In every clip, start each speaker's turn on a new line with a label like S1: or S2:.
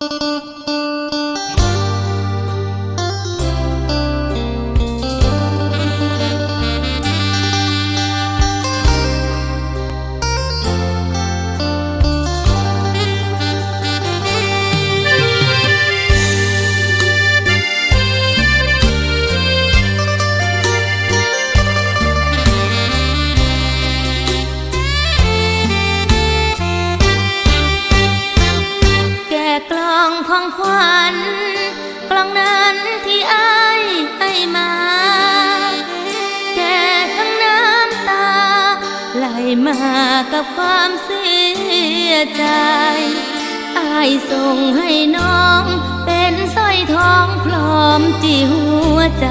S1: แกับความเสียใจ อายส่งให้น้อง เป็นสร้อยทองพร้อมที่หัวใจ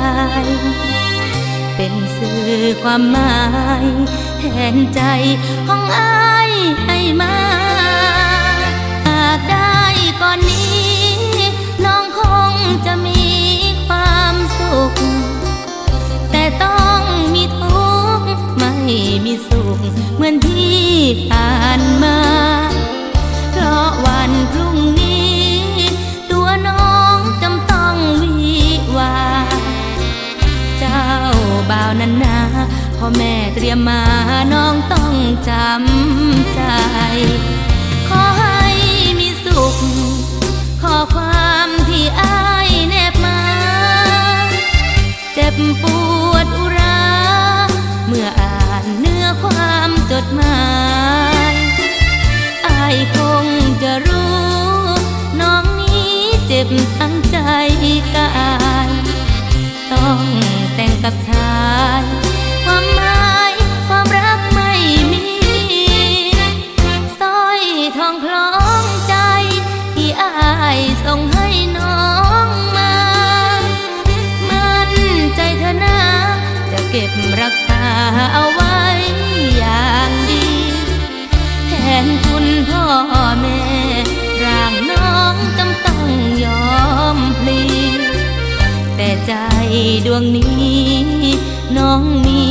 S1: เป็นสื่อความหมายแทนใจของอายให้มาหากได้ก่อนนี้ น้องคงจะมีความสุข แต่ต้องมีทุกข์ไม่มีสุขเหมือนที่ ผ่านมา เพราะวันพรุ่งนี้ ตัวน้องจำต้องวิวา เจ้าบ่าวนั้นนาพ่อแม่เตรียมมาน้องต้องจำใจ ขอให้มีสุข ขอความที่อายแนบมา เจ็บปวด น้องนี้เจ็บทั้งใจกายต้องแต่งกับชาย ความหมายความรักไม่มีสร้อยทองคล้องใจ ที่อายส่งให้น้องมา มั่นใจเธอนะจะเก็บรักษาเอาไว้อย่างดี แทนคุณพ่อแม่ ดวงนี้ น้องมี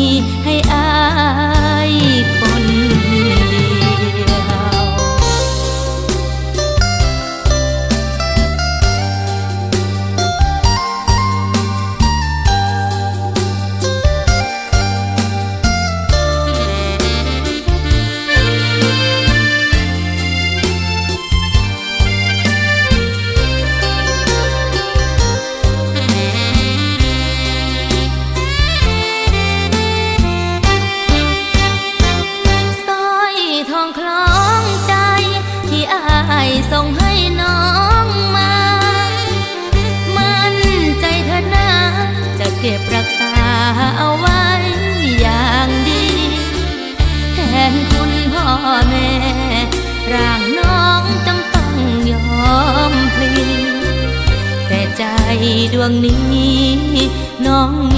S1: ร่างน้องจำต้องยอมพลีแต่ใจดวงนี้น้องมี